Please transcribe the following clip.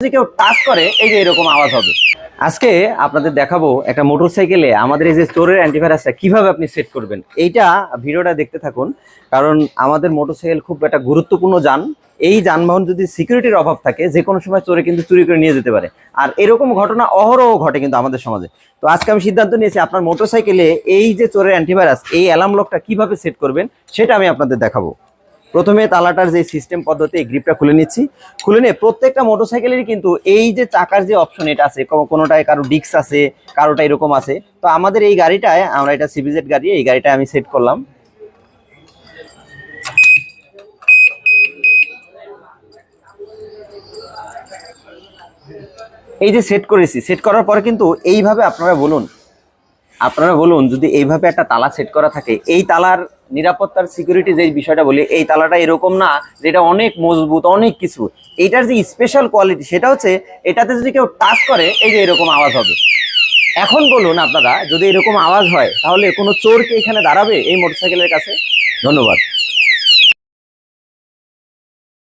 যদি কেউ টাচ করে, এই যে এরকম আওয়াজ হবে। আজকে আপনাদের দেখাবো একটা মোটরসাইকেলে আমাদের এই যে স্টোরের অ্যান্টিভাইরাসটা কীভাবে আপনি সেট করবেন। এইটা ভিডিওটা দেখতে থাকুন, কারণ আমাদের মোটরসাইকেল খুব একটা গুরুত্বপূর্ণ যান। এই যানবাহন যদি সিকিউরিটির অভাব থাকে, যে কোনো সময় চোরে কিন্তু চুরি করে নিয়ে যেতে পারে। আর এরকম ঘটনা অহরহ ঘটে কিন্তু আমাদের সমাজে। তো আজকে আমি সিদ্ধান্ত নিয়েছি, আপনার মোটরসাইকেলে এই যে চোরের অ্যান্টিভাইরাস এই অ্যালার্ম লকটা কীভাবে সেট করবেন, সেটা আমি আপনাদের দেখাবো। প্রথমে তালাটার যে সিস্টেম পদ্ধতি গ্রিপটা খুলে নিচ্ছি। খুলে নিয়ে প্রত্যেকটা মোটরসাইকেলেরই কিন্তু এই যে চাকার যে অপশন এটা আছে। কোনোটায় কারও ডিক্স আছে, কারোটা এরকম আছে। তো আমাদের এই গাড়িটায়, আমরা এটা সিবিজেড গাড়ি, এই গাড়িটা আমি সেট করলাম। এই যে সেট করেছি সেট করার পরে কিন্তু এইভাবে আপনারা বলুন আপনারা বলুন, যদি এইভাবে একটা তালা সেট করা থাকে, এই তালার নিরাপত্তার সিকিউরিটি যে বিষয়টা বলি, এই তালাটা এরকম না যেটা অনেক মজবুত, অনেক কিছু। এইটার যে স্পেশাল কোয়ালিটি সেটা হচ্ছে, এটাতে যদি কেউ টাচ করে, এই যে এরকম আওয়াজ হবে। এখন বলুন আপনারা, যদি এরকম আওয়াজ হয়, তাহলে কোনো চোরকে এখানে দাঁড়াবে এই মোটরসাইকেলের কাছে? ধন্যবাদ।